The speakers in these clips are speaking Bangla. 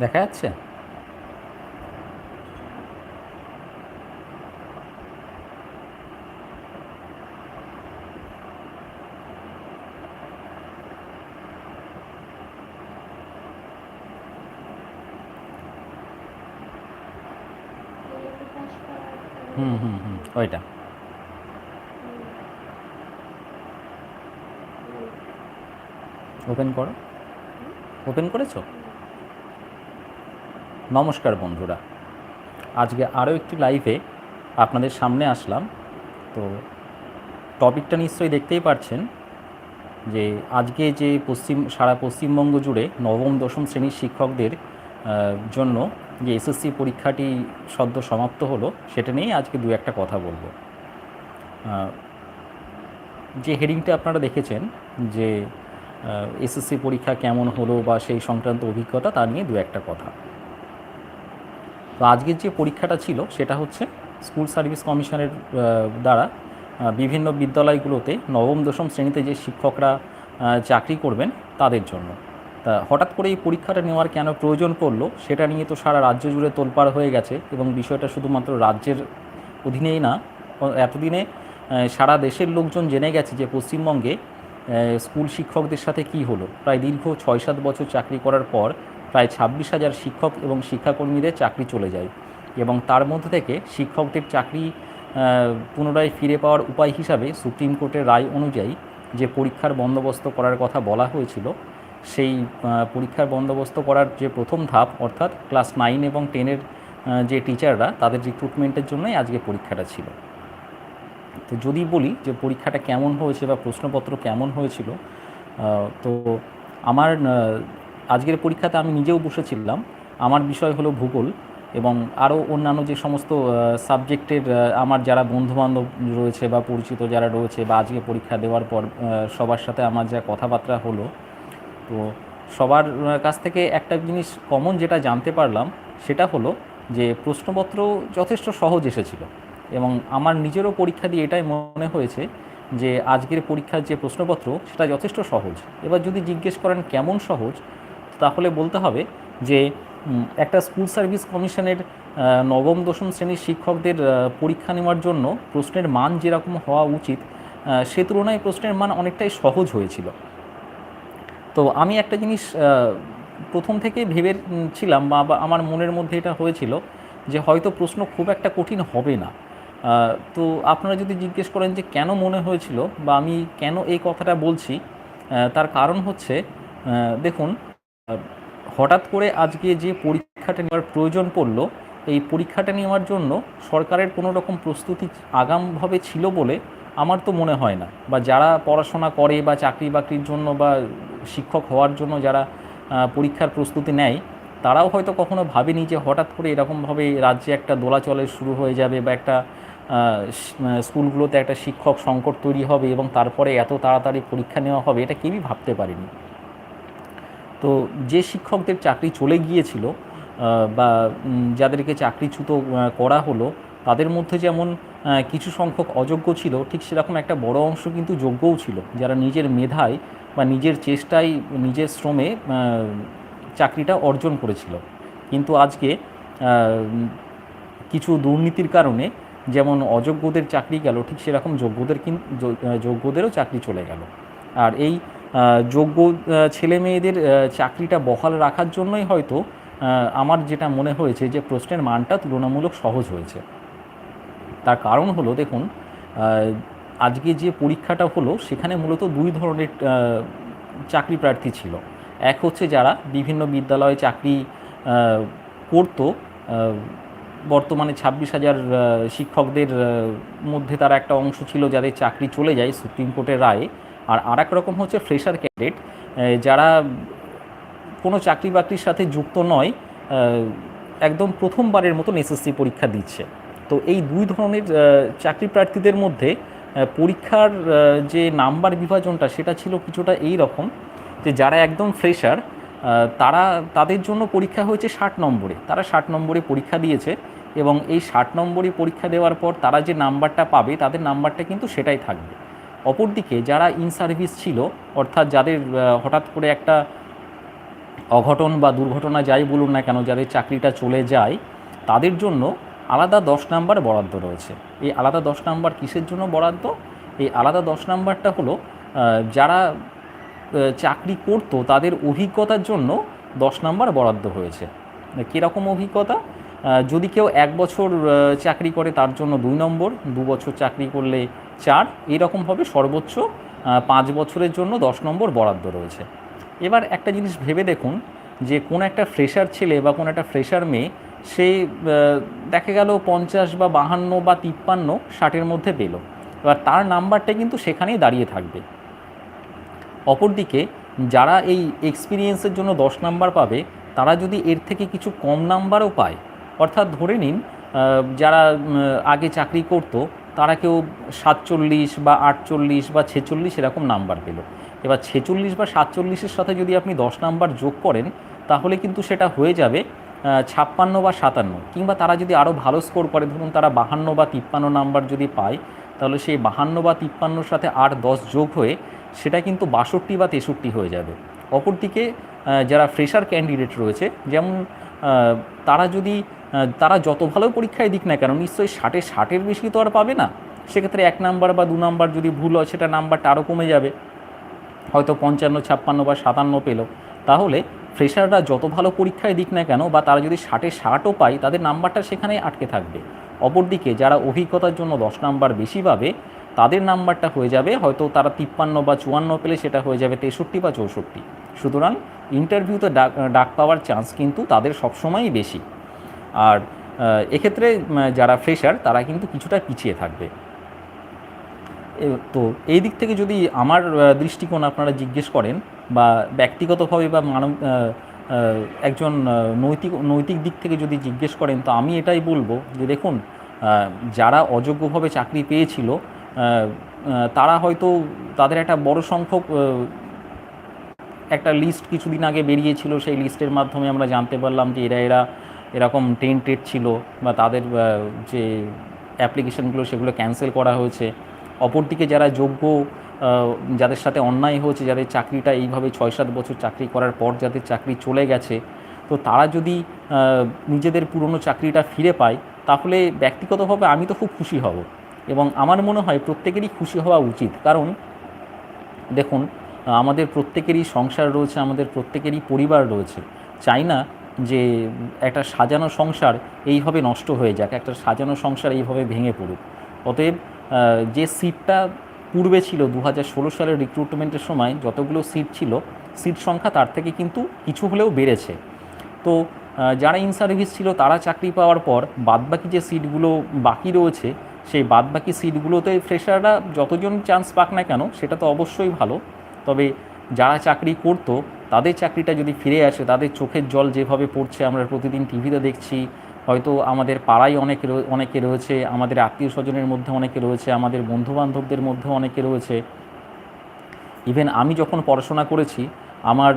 দেখা যাচ্ছে? হুম হুম হুম ওইটা। ওপেন করো। ওপেন করেছ? নমস্কার বন্ধুরা। আজকে আরও একটি লাইভে আপনাদের সামনে আসলাম। তো টপিকটা নিশ্চয়ই দেখতেই পারছেন যে আজকে যে পশ্চিম, সারা পশ্চিমবঙ্গ জুড়ে নবম, দশম শ্রেণির শিক্ষকদের জন্য যে এসএসসি পরীক্ষাটি সদ্য সমাপ্ত হলো, সেটা নিয়েই আজকে দু একটা কথা বলব। যে হেডিংটা আপনারা দেখেছেন যে এসএসসি পরীক্ষা কেমন হলো বা সেই সংক্রান্ত অভিজ্ঞতা তা নিয়ে দু একটা কথা। তো আজকের যে পরীক্ষাটা ছিল, সেটা হচ্ছে স্কুল সার্ভিস কমিশনের দ্বারা বিভিন্ন বিদ্যালয়গুলোতে নবম, দশম শ্রেণীতে যে শিক্ষকরা চাকরি করবেন তাদের জন্য। তা হঠাৎ করে এই পরীক্ষাটা নেওয়ার কেন প্রয়োজন পড়ল, সেটা নিয়ে তো সারা রাজ্য জুড়ে তোলপাড় হয়ে গেছে এবং বিষয়টা শুধুমাত্র রাজ্যের অধীনেই না এতদিনে সারা দেশের লোকজন জেনে গেছে যে পশ্চিমবঙ্গে স্কুল শিক্ষকদের সাথে কি হলো। প্রায় দীর্ঘ ছয় সাত বছর চাকরি করার পর প্রায় ছাব্বিশ হাজার শিক্ষক এবং শিক্ষাকর্মীদের চাকরি চলে যায় এবং তার মধ্যে থেকে শিক্ষকদের চাকরি পুনরায় ফিরে পাওয়ার উপায় হিসাবে সুপ্রিম কোর্টের রায় অনুযায়ী যে পরীক্ষার বন্দোবস্ত করার কথা বলা হয়েছিল, সেই পরীক্ষার বন্দোবস্ত করার যে প্রথম ধাপ, অর্থাৎ ক্লাস নাইন এবং টেনের যে টিচাররা, তাদের রিক্রুটমেন্টের জন্যই আজকে পরীক্ষাটা ছিল। তো যদি বলি যে পরীক্ষাটা কেমন হয়েছে বা প্রশ্নপত্র কেমন হয়েছিল তো আমার আজকের পরীক্ষাতে আমি নিজেও বসেছিলাম। আমার বিষয় হলো ভূগোল এবং আরও অন্যান্য যে সমস্ত সাবজেক্টের আমার যারা বন্ধুবান্ধব রয়েছে বা পরিচিত যারা রয়েছে বা আজকে পরীক্ষা দেওয়ার পর সবার সাথে আমার যা কথাবার্তা হলো, তো সবার কাছ থেকে একটা জিনিস কমন যেটা জানতে পারলাম, সেটা হলো যে প্রশ্নপত্র যথেষ্ট সহজ এসেছিল এবং আমার নিজেরও পরীক্ষা দিয়ে এটাই মনে হয়েছে যে আজকের পরীক্ষার যে প্রশ্নপত্র, সেটা যথেষ্ট সহজ। এবার যদি জিজ্ঞেস করেন কেমন সহজ তাহলে বলতে হবে যে একটা স্কুল সার্ভিস কমিশনের নবম, দশম শ্রেণির শিক্ষকদের পরীক্ষা নেওয়ার জন্য প্রশ্নের মান যেরকম হওয়া উচিত সে তুলনায় প্রশ্নের মান অনেকটাই সহজ হয়েছিল। তো আমি একটা জিনিস প্রথম থেকে ভেবে ছিলাম বা আমার মনের মধ্যে এটা হয়েছিল যে, হয়তো প্রশ্ন খুব একটা কঠিন হবে না। তো আপনারা যদি জিজ্ঞেস করেন যে, কেন মনে হয়েছিল বা আমি কেন এই কথাটা বলছি তার কারণ হচ্ছে দেখুন হঠাৎ করে আজকে যে পরীক্ষাটা নেওয়ার প্রয়োজন পড়ল, এই পরীক্ষাটা নেওয়ার জন্য সরকারের কোনো রকম প্রস্তুতি আগামভাবে ছিল বলে আমার তো মনে হয় না। বা যারা পড়াশোনা করে বা চাকরি বাকরির জন্য বা শিক্ষক হওয়ার জন্য যারা পরীক্ষার প্রস্তুতি নেয়, তারাও হয়তো কখনো ভাবেনি যে হঠাৎ করে এরকমভাবে রাজ্যে একটা দোলাচলে শুরু হয়ে যাবে বা একটা স্কুলগুলোতে একটা শিক্ষক সংকট তৈরি হবে এবং তারপরে এত তাড়াতাড়ি পরীক্ষা নেওয়া হবে, এটা কেউই ভাবতে পারেনি। তো যে শিক্ষকদের চাকরি চলে গিয়েছিল বা যাদেরকে চাকরিচ্যুত করা হলো, তাদের মধ্যে যেমন কিছু সংখ্যক অযোগ্য ছিল, ঠিক সেরকম একটা বড় অংশ কিন্তু যোগ্যও ছিল। যারা নিজের মেধায় বা নিজের চেষ্টায়, নিজের শ্রমে চাকরিটা অর্জন করেছিল। কিন্তু আজকে কিছু দুর্নীতির কারণে যেমন অযোগ্যদের চাকরি গেল, ঠিক সেরকম যোগ্যদের কিন্তু যোগ্যদেরও চাকরি চলে গেল। আর এই যোগ্য ছেলে মেয়েদের চাকরিটা বহাল রাখার জন্যই হয়তো আমার যেটা মনে হয়েছে যে প্রশ্নের মানটা তুলনামূলক সহজ হয়েছে। তার কারণ হলো, দেখুন আজকে যে পরীক্ষাটা হলো, সেখানে মূলত দুই ধরনের চাকরি প্রার্থী ছিল। এক হচ্ছে যারা বিভিন্ন বিদ্যালয়ে চাকরি করতো বর্তমানে ছাব্বিশ হাজার শিক্ষকদের মধ্যে তারা একটা অংশ ছিল যাদের চাকরি চলে যায় সুপ্রিম কোর্টের রায়ে। আর আর এক রকম হচ্ছে ফ্রেশার ক্যাডেট যারা কোনো চাকরি বাকরির সাথে যুক্ত নয় একদম প্রথমবারের মতন এসএসসি পরীক্ষা দিচ্ছে। তো এই দুই ধরনের চাকরি প্রার্থীদের মধ্যে পরীক্ষার যে নাম্বার বিভাজনটা, সেটা ছিল কিছুটা এই রকম যে যারা একদম ফ্রেশার তারা, তাদের জন্য পরীক্ষা হয়েছে ষাট নম্বরে। তারা ষাট নম্বরে পরীক্ষা দিয়েছে এবং এই ষাট নম্বরে পরীক্ষা দেওয়ার পর তারা যে নাম্বারটা পাবে, তাদের নাম্বারটা কিন্তু সেটাই থাকবে। অপরদিকে যারা ইন সার্ভিস ছিল, অর্থাৎ যাদের হঠাৎ করে একটা অঘটন বা দুর্ঘটনা যাই বলুন না কেন, যাদের চাকরিটা চলে যায়, তাদের জন্য আলাদা দশ নাম্বার বরাদ্দ রয়েছে। এই আলাদা দশ নাম্বার কিসের জন্য বরাদ্দ? এই আলাদা দশ নাম্বারটা হলো যারা চাকরি করতো, তাদের অভিজ্ঞতার জন্য দশ নাম্বার বরাদ্দ হয়েছে। কীরকম অভিজ্ঞতা? যদি কেউ এক বছর চাকরি করে তার জন্য দুই নম্বর, দু বছর চাকরি করলে চার এইরকমভাবে সর্বোচ্চ পাঁচ বছরের জন্য দশ নম্বর বরাদ্দ রয়েছে। এবার একটা জিনিস ভেবে দেখুন যে কোন একটা ফ্রেশার ছেলে বা কোন একটা ফ্রেশার মেয়ে, সে দেখা গেল পঞ্চাশ বা বাহান্ন বা তিপ্পান্ন, ষাটের মধ্যে পেল। এবার তার নাম্বারটা কিন্তু সেখানেই দাঁড়িয়ে থাকবে। অপরদিকে যারা এই এক্সপিরিয়েন্সের জন্য দশ নাম্বার পাবে, তারা যদি এর থেকে কিছু কম নাম্বারও পায় অর্থাৎ ধরে নিন যারা আগে চাকরি করত, তারা কেউ সাতচল্লিশ বা আটচল্লিশ বা ছেচল্লিশ এরকম নাম্বার পেল। এবার ছেচল্লিশ বা সাতচল্লিশের সাথে যদি আপনি দশ নাম্বার যোগ করেন, তাহলে কিন্তু সেটা হয়ে যাবে ছাপ্পান্ন বা সাতান্ন। কিংবা তারা যদি আরও ভালো স্কোর করে, ধরুন তারা বাহান্ন বা তিপ্পান্ন নাম্বার যদি পায়, তাহলে সেই বাহান্ন বা তিপ্পান্নর সাথে আট দশ যোগ হয়ে, সেটা কিন্তু বাষট্টি বা তেষট্টি হয়ে যাবে। অপরদিকে যারা ফ্রেশার ক্যান্ডিডেট রয়েছে, যেমন তারা যদি তারা যত ভালো পরীক্ষায় দিক না কেন, নিশ্চয়ই ষাটে ষাটের বেশি তো আর পাবে না। সেক্ষেত্রে এক নাম্বার বা দু নাম্বার যদি ভুল হয়, সেটা নাম্বারটা আরও কমে যাবে। হয়তো পঞ্চান্ন, ছাপ্পান্ন বা সাতান্ন পেল। তাহলে ফ্রেশাররা যত ভালো পরীক্ষায় দিক না কেন, বা তারা যদি ষাটে ষাটও পায়, তাদের নাম্বারটা সেখানে আটকে থাকবে। অপরদিকে যারা অভিজ্ঞতার জন্য দশ নাম্বার বেশি পাবে, তাদের নাম্বারটা হয়ে যাবে, হয়তো তারা তিপ্পান্ন বা চুয়ান্ন পেলে সেটা হয়ে যাবে তেষট্টি বা চৌষট্টি। সুতরাং ইন্টারভিউতে ডাক ডাক পাওয়ার চান্স কিন্তু তাদের সবসময়ই বেশি। আর এক্ষেত্রে যারা ফ্রেশার তারা কিন্তু কিছুটা পিছিয়ে থাকবে। তো এই দিক থেকে যদি আমার দৃষ্টিকোণ আপনারা জিজ্ঞেস করেন বা ব্যক্তিগতভাবে বা মানব একজন নৈতিক নৈতিক দিক থেকে যদি জিজ্ঞেস করেন, তো আমি এটাই বলব যে দেখুন যারা অযোগ্যভাবে চাকরি পেয়েছিল তারা হয়তো তাদের একটা বড় সংখ্যক একটা লিস্ট কিছুদিন আগে বেরিয়েছিল, সেই লিস্টের মাধ্যমে আমরা জানতে পারলাম যে এরা এরা এরকম টেন্টেড ছিল বা তাদের যে অ্যাপ্লিকেশনগুলো সেগুলো ক্যান্সেল করা হয়েছে। অপরদিকে যারা যোগ্য যাদের সাথে অন্যায় হয়েছে, যাদের চাকরিটা এইভাবে ছয় সাত বছর চাকরি করার পর যাদের চাকরি চলে গেছে, তো তারা যদি নিজেদের পুরনো চাকরিটা ফিরে পায়, তাহলে ব্যক্তিগতভাবে আমি তো খুব খুশি হব। এবং আমার মনে হয় প্রত্যেকেরই খুশি হওয়া উচিত। কারণ দেখুন, আমাদের প্রত্যেকেরই সংসার রয়েছে, আমাদের প্রত্যেকেরই পরিবার রয়েছে। চাই না যে একটা সাজানো সংসার এইভাবে নষ্ট হয়ে যাক, একটা সাজানো সংসার এইভাবে ভেঙে পড়ুক। অতএব যে সিটটা পূর্বে ছিল দু হাজার ষোলো সালের রিক্রুটমেন্টের সময় যতগুলো সিট ছিল সিট সংখ্যা তার থেকে কিন্তু কিছু হলেও বেড়েছে। তো যারা ইন সার্ভিস ছিল তারা চাকরি পাওয়ার পর বাদবাকি যে সিটগুলো বাকি রয়েছে, সেই বাদবাকি সিটগুলোতে ফ্রেশাররা যতজন চান্স পাক না কেন, সেটা তো অবশ্যই ভালো। তবে যারা চাকরি করতো তাদের চাকরিটা যদি ফিরে আসে, তাদের চোখের জল যেভাবে পড়ছে, আমরা প্রতিদিন টিভিতে দেখছি, হয়তো আমাদের পাড়ায় অনেকে অনেকে রয়েছে, আমাদের আত্মীয় স্বজনের মধ্যে অনেকে রয়েছে, আমাদের বন্ধুবান্ধবদের মধ্যে অনেকে রয়েছে। ইভেন আমি যখন পড়াশোনা করেছি, আমার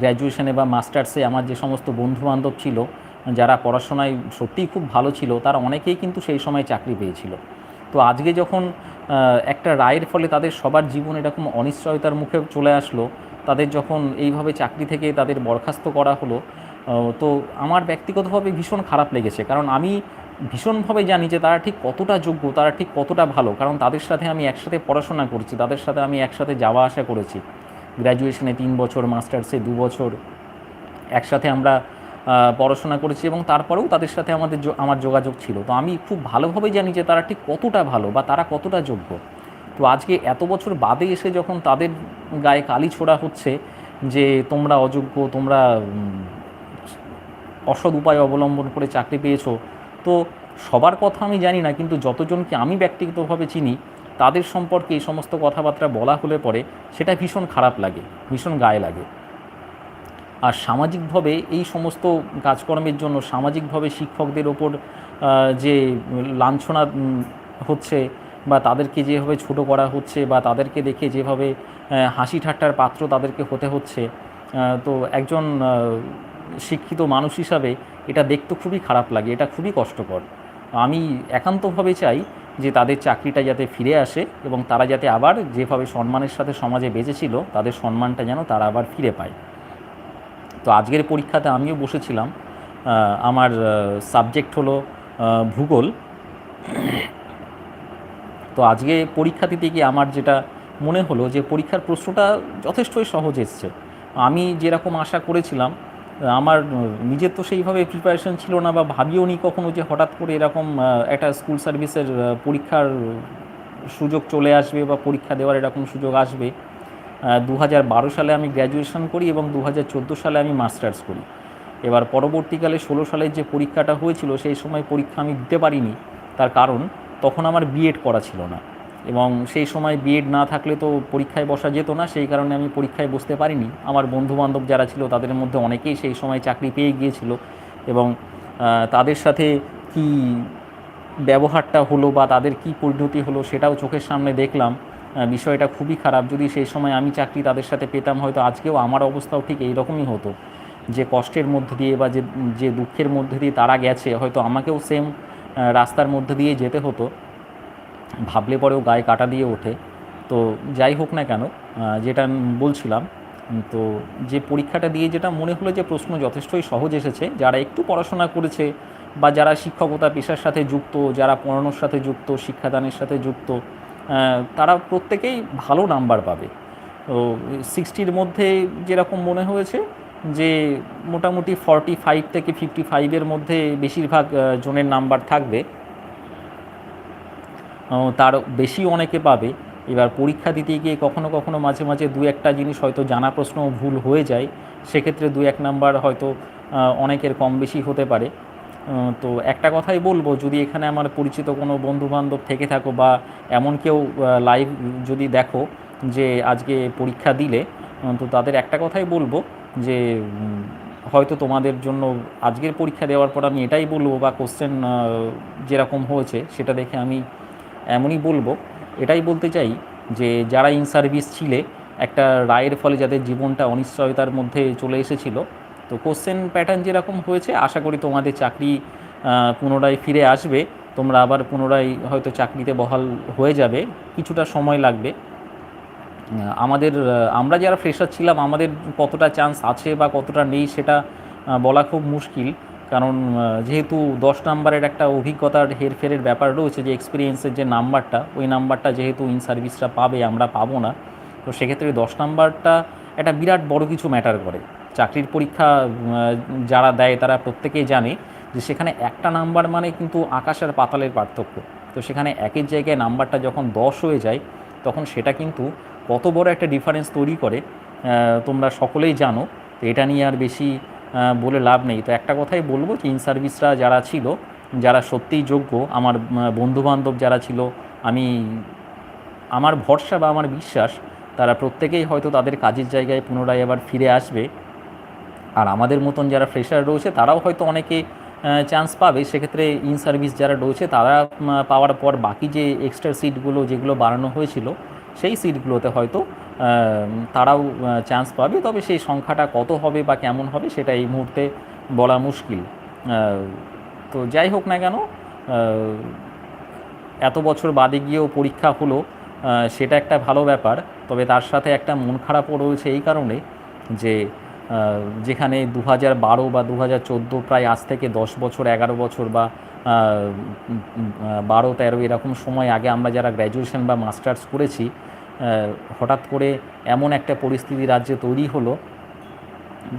গ্র্যাজুয়েশনে বা মাস্টার্সে আমার যে সমস্ত বন্ধুবান্ধব ছিল, যারা পড়াশোনায় সত্যিই খুব ভালো ছিল, তারা অনেকেই কিন্তু সেই সময় চাকরি পেয়েছিল। তো আজকে যখন একটা রায়ের ফলে তাদের সবার জীবন এরকম অনিশ্চয়তার মুখে চলে আসলো তাদের যখন এইভাবে চাকরি থেকে তাদের বরখাস্ত করা হলো তো আমার ব্যক্তিগতভাবে ভীষণ খারাপ লেগেছে। কারণ আমি ভীষণভাবে জানি যে তারা ঠিক কতটা যোগ্য, তারা ঠিক কতটা ভালো। কারণ তাদের সাথে আমি একসাথে পড়াশোনা করছি, তাদের সাথে আমি একসাথে যাওয়া আসা করেছি। গ্র্যাজুয়েশনে তিন বছর মাস্টার্সে দু বছর একসাথে আমরা পড়াশোনা করেছি এবং তারপরেও তাদের সাথে আমাদের আমার যোগাযোগ ছিল। তো আমি খুব ভালোভাবে জানি যে তারা ঠিক কতটা ভালো বা তারা কতটা যোগ্য। তো আজকে এত বছর বাদে এসে যখন তাদের গায়ে কালি ছোড়া হচ্ছে যে তোমরা অযোগ্য, তোমরা অসৎ উপায় অবলম্বন করে চাকরি পেয়েছ, তো সবার কথা আমি জানি না, কিন্তু যতজনকে আমি ব্যক্তিগতভাবে চিনি, তাদের সম্পর্কে এই সমস্ত কথাবার্তা বলা হলে পরে সেটা ভীষণ খারাপ লাগে, ভীষণ গায়ে লাগে। আর সামাজিকভাবে এই সমস্ত কাজকর্মের জন্য, সামাজিকভাবে শিক্ষকদের ওপর যে লাঞ্ছনা হচ্ছে বা তাদেরকে যেভাবে ছোট করা হচ্ছে বা তাদেরকে দেখে যেভাবে হাসি ঠাট্টার পাত্র তাদেরকে হতে হচ্ছে তো একজন শিক্ষিত মানুষ হিসাবে এটা দেখতে খুবই খারাপ লাগে, এটা খুবই কষ্টকর। আমি একান্তভাবে চাই যে তাদের চাকরিটা যাতে ফিরে আসে এবং তারা যাতে আবার যেভাবে সম্মানের সাথে সমাজে বেঁচেছিল, তাদের সম্মানটা যেন তারা আবার ফিরে পায়। তো আজকের পরীক্ষাতে আমিও বসেছিলাম আমার সাবজেক্ট হলো ভূগোল। তো আজকে পরীক্ষা দিতে গিয়ে আমার যেটা মনে হলো যে পরীক্ষার প্রশ্নটা যথেষ্টই সহজ এসছে। আমি যেরকম আশা করেছিলাম, আমার নিজের তো সেইভাবে প্রিপারেশন ছিল না বা ভাবিও নি কখনো যে হঠাৎ করে এরকম একটা স্কুল সার্ভিসের পরীক্ষার সুযোগ চলে আসবে বা পরীক্ষা দেওয়ার এরকম সুযোগ আসবে। দু হাজার বারো সালে আমি গ্র্যাজুয়েশন করি এবং দু হাজার চোদ্দ সালে আমি মাস্টার্স করি। এবার পরবর্তীকালে ষোলো সালের যে পরীক্ষাটা হয়েছিল, সেই সময় পরীক্ষা আমি দিতে পারিনি। তার কারণ তখন আমার বিএড করা ছিল না। এবং সেই সময় বিএড না থাকলে তো পরীক্ষায় বসা যেত না, সেই কারণে আমি পরীক্ষায় বসতে পারিনি। আমার বন্ধুবান্ধব যারা ছিল, তাদের মধ্যে অনেকেই সেই সময় চাকরি পেয়ে গিয়েছিল এবং তাদের সাথে কি ব্যবহারটা হলো বা তাদের কি পরিণতি হলো সেটাও চোখের সামনে দেখলাম। বিষয়টা খুবই খারাপ। যদি সেই সময় আমি চাকরি তাদের সাথে পেতাম, হয়তো আজকেও আমার অবস্থাও ঠিক এইরকমই হতো। যে কষ্টের মধ্যে দিয়ে বা যে যে দুঃখের মধ্যে দিয়ে তারা গেছে, হয়তো আমাকেও সেম রাস্তার মধ্যে দিয়ে যেতে হতো। ভাবলে পরেও গায়ে কাটা দিয়ে ওঠে। তো যাই হোক না কেন যেটা বলছিলাম তো যে পরীক্ষাটা দিয়ে যেটা মনে হলো যে প্রশ্ন যথেষ্টই সহজ এসেছে, যারা একটু পড়াশোনা করেছে বা যারা শিক্ষকতা পেশার সাথে যুক্ত, যারা পড়ানোর সাথে যুক্ত, শিক্ষাদানের সাথে যুক্ত তারা প্রত্যেকেই ভালো নাম্বার পাবে। তো সিক্সটির মধ্যে যেরকম মনে হয়েছে যে মোটামুটি ফর্টি ফাইভ থেকে ফিফটি ফাইভের মধ্যে বেশিরভাগ জনের নাম্বার থাকবে। তার বেশি অনেকে পাবে। এবার পরীক্ষা দিতে গিয়ে কখনো কখনো মাঝে মাঝে দু একটা জিনিস হয়তো জানা প্রশ্ন ভুল হয়ে যায়। সেক্ষেত্রে দু এক নাম্বার হয়তো অনেকের কম বেশি হতে পারে। তো একটা কথাই বলব, যদি এখানে আমার পরিচিত কোনো বন্ধু বান্ধব থেকে থাকো বা এমন কেউ লাইভ যদি দেখো যে আজকে পরীক্ষা দিলে তো তাদের একটা কথাই বলব যে হয়তো তোমাদের জন্য আজকের পরীক্ষা দেওয়ার পর আমি এটাই বলব বা কোশ্চেন যেরকম হয়েছে সেটা দেখে আমি এমনই বলব। এটাই বলতে চাই যে, যারা ইন সার্ভিস ছিলে, একটা রায়ের ফলে যাদের জীবনটা অনিশ্চয়তার মধ্যে চলে এসেছিল, তো কোশ্চেন প্যাটার্ন যেরকম হয়েছে, আশা করি তোমাদের চাকরি পুনরায় ফিরে আসবে। তোমরা আবার পুনরায় হয়তো চাকরিতে বহাল হয়ে যাবে। কিছুটা সময় লাগবে। আমাদের আমরা যারা ফ্রেশার ছিলাম, আমাদের কতটা চান্স আছে বা কতটা নেই সেটা বলা খুব মুশকিল। কারণ যেহেতু দশ নাম্বারের একটা অভিজ্ঞতার হেরফেরের ব্যাপার রয়েছে যে এক্সপিরিয়েন্সের যে নাম্বারটা ওই নাম্বারটা যেহেতু ইন সার্ভিসটা পাবে, আমরা পাবো না। তো সেক্ষেত্রে দশ নাম্বারটা একটা বিরাট বড় কিছু ম্যাটার করে। চাকরির পরীক্ষা যারা দেয় তারা প্রত্যেকেই জানে যে সেখানে একটা নাম্বার মানে কিন্তু আকাশ আর পাতালের পার্থক্য। তো সেখানে একের জায়গায় নাম্বারটা যখন দশ হয়ে যায়, তখন সেটা কিন্তু কত বড় একটা ডিফারেন্স তৈরি করে তোমরা সকলেই জানো, তো এটা নিয়ে আর বেশি বলে লাভ নেই। তো একটা কথাই বলব যে ইন সার্ভিসরা যারা ছিল, যারা সত্যিই যোগ্য, আমার বন্ধুবান্ধব যারা ছিল, আমি, আমার ভরসা বা আমার বিশ্বাস, তারা প্রত্যেকেই হয়তো তাদের কাজের জায়গায় পুনরায় আবার ফিরে আসবে। আর আমাদের মতন যারা ফ্রেশার রয়েছে, তারাও হয়তো অনেকে চান্স পাবে। সেক্ষেত্রে ইন সার্ভিস যারা রয়েছে, তারা পাওয়ার পর বাকি যে এক্সট্রা সিটগুলো যেগুলো বাড়ানো হয়েছিল সেই সিটগুলোতে হয়তো তারাও চান্স পাবে। তবে সেই সংখ্যাটা কত হবে বা কেমন হবে সেটা এই মুহূর্তে বলা মুশকিল। তো যাই হোক না কেন এত বছর বাদে গিয়েও পরীক্ষা হলো সেটা একটা ভালো ব্যাপার। তবে তার সাথে একটা মন খারাপও রয়েছে এই কারণে যে যেখানে দু হাজার বারো বা দু হাজার চোদ্দ প্রায় আজ থেকে দশ বছর, এগারো বছর বা বারো তেরো এরকম সময় আগে আমরা যারা গ্র্যাজুয়েশন বা মাস্টার্স করেছি হঠাৎ করে এমন একটা পরিস্থিতি রাজ্যে তৈরি হলো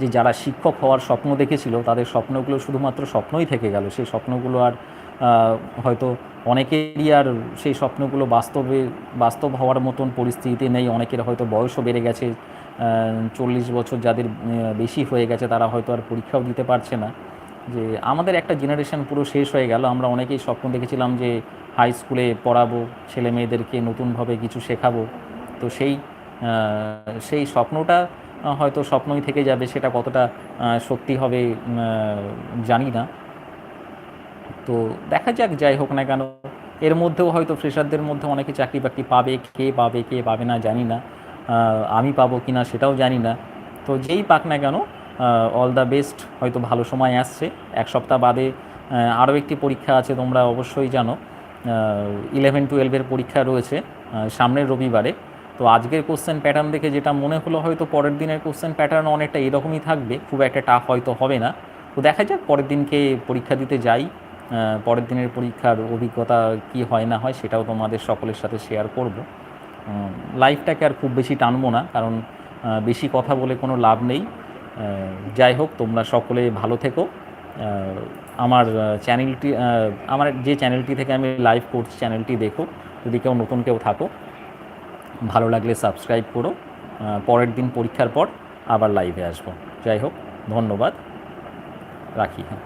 যে যারা শিক্ষক হওয়ার স্বপ্ন দেখেছিল, তাদের স্বপ্নগুলো শুধুমাত্র স্বপ্নই থেকে গেল। সেই স্বপ্নগুলো আর হয়তো অনেকেরই আর সেই স্বপ্নগুলো বাস্তবে, বাস্তব হওয়ার মতন পরিস্থিতি নেই। অনেকের হয়তো বয়সও বেড়ে গেছে চল্লিশ বছর যাদের বেশি হয়ে গেছে, তারা হয়তো আর পরীক্ষাও দিতে পারছে না। যে আমাদের একটা জেনারেশন পুরো শেষ হয়ে গেল। আমরা অনেকেই স্বপ্ন দেখেছিলাম যে হাই স্কুলে পড়াবো, ছেলে মেয়েদেরকে নতুনভাবে কিছু শেখাবো। তো সেই সেই স্বপ্নটা হয়তো স্বপ্নই থেকে যাবে, সেটা কতটা সত্যি হবে জানি না। তো দেখা যাক, যাই হোক না কেন। এর মধ্যেও হয়তো ফ্রেশারদের মধ্যে অনেকে চাকরি বাকরি পাবে, কে পাবে কে পাবে না জানি না। আমি পাবো কি না সেটাও জানি না। তো যেই পাক না কেন অল দ্য বেস্ট হয়তো ভালো সময় আসছে। এক সপ্তাহ বাদে আরও একটি পরীক্ষা আছে, তোমরা অবশ্যই জানো। ইলেভেন টুয়েলভের পরীক্ষা রয়েছে সামনের রবিবারে। তো আজকের কোশ্চেন প্যাটার্ন দেখে যেটা মনে হলো, হয়তো পরের দিনের কোশ্চেন প্যাটার্ন অনেকটা এরকমই থাকবে, খুব একটা টাফ হয়তো হবে না। তো দেখা যাক, পরের দিনকে পরীক্ষা দিতে যাই পরের দিনের পরীক্ষার অভিজ্ঞতা কি হয় না হয়, সেটাও তোমাদের সকলের সাথে শেয়ার করব। লাইফটাকে আর খুব বেশি টানবো না, কারণ বেশি কথা বলে কোনো লাভ নেই। যাই হোক, তোমরা সকলে ভালো থেকো। আমার চ্যানেলটি আমার যে চ্যানেলটি থেকে আমি লাইভ করছি, চ্যানেলটি দেখো। যদি কেউ নতুন কেউ থাকো, ভালো লাগলে সাবস্ক্রাইব করো। পরের দিন পরীক্ষার পর আবার লাইভে আসব। যাই হোক, ধন্যবাদ। রাখি হ্যাঁ।